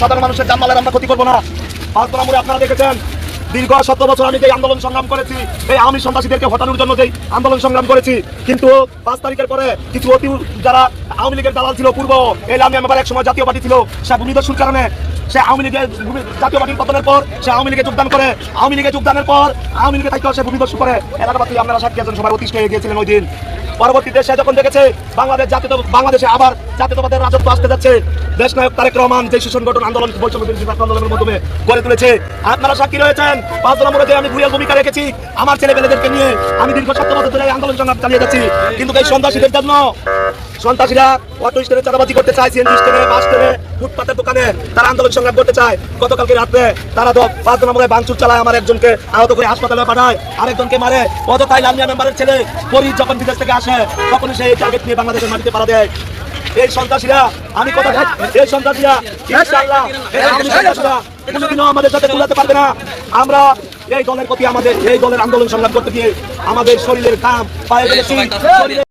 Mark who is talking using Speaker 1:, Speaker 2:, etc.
Speaker 1: সাধারণ মানুষের জানমালের আমরা ক্ষতি করব না। পাঁচতলা মোড়ে আপনারা দেখেছেন, দীর্ঘ সত্তর বছর আমি যে আন্দোলন সংগ্রাম করেছি এই আওয়ামী সন্ত্রাসীদেরকে হটানোর জন্য যে আন্দোলন সংগ্রাম করেছি, কিন্তু পাঁচ তারিখের পরে কিছু অতি যারা আওয়ামী লীগের দালাল ছিল পূর্ব, এই লামি আমার এক সময় জাতীয় পার্টি ছিল, সে ভূমিদস্যুর কারণে সে আওয়ামী লীগের জাতীয় পার্টির পতনের পর সে আওয়ামী লীগে যোগদান করে। আওয়ামী লীগে যোগদানের পর আওয়ামী লীগে থাকতেও সে ভূমিদস্যু করে। এলাকাবাসী, আপনারা সাক্ষী আছেন, সবাই অতিষ্ঠ হয়ে গিয়েছিলেন ওই দিন। পরবর্তীতে সে যখন দেখেছে বাংলাদেশ জাতীয় বাংলাদেশে আবার জাতীয়তাবাদের রাজত্ব আসতে যাচ্ছে। দেশ নায়ক তারেক রহমান যে শিশু সংগঠন আন্দোলন আন্দোলনের মাধ্যমে গড়ে তুলেছে। আপনারা সাক্ষী রয়েছেন। পাঁচ নম্বরে যে আমি ভুয়াল ভূমিকা রেখেছি। আমার ছেলে পেলেদেরকে নিয়ে আমি দীর্ঘ সত্তর বছর ধরে আন্দোলন সংগ্রাম চালিয়ে যাচ্ছি। কিন্তু এই সন্ত্রাসীদের জন্য সন্ত্রাসীরা অটো স্ট্যান্ডে চাঁদাবাজি করতে চায়, সিএনজি স্ট্যান্ডে বাস স্ট্যান্ডে ফুটপাতের দোকানে তারা আন্দোলন সংগ্রাম করতে চায়। গতকালকে রাত্রে তারা তো পাঁচ নম্বরে ভাঙচুর চালায়, আমার একজনকে আহত করে হাসপাতালে পাঠায়, আরেকজনকে মারে। অযথাই লামিয়া মেম্বারের ছেলে পরি যখন বিদেশ থেকে আসে তখনই সেই টার্গেট নিয়ে বাংলাদেশের মাটিতে পাড়া দেয়। এই সন্ত্রাসীরা আমি কথা এই সন্ত্রাসীরা ইনশাআল্লাহ কোনোদিনও আমাদের সাথে কুলাতে পারবে না। আমরা এই দলের প্রতি আমাদের এই দলের আন্দোলন সংগ্রাম করতে গিয়ে আমাদের শরীরের কাম পায়ে ফেলেছি শরীরে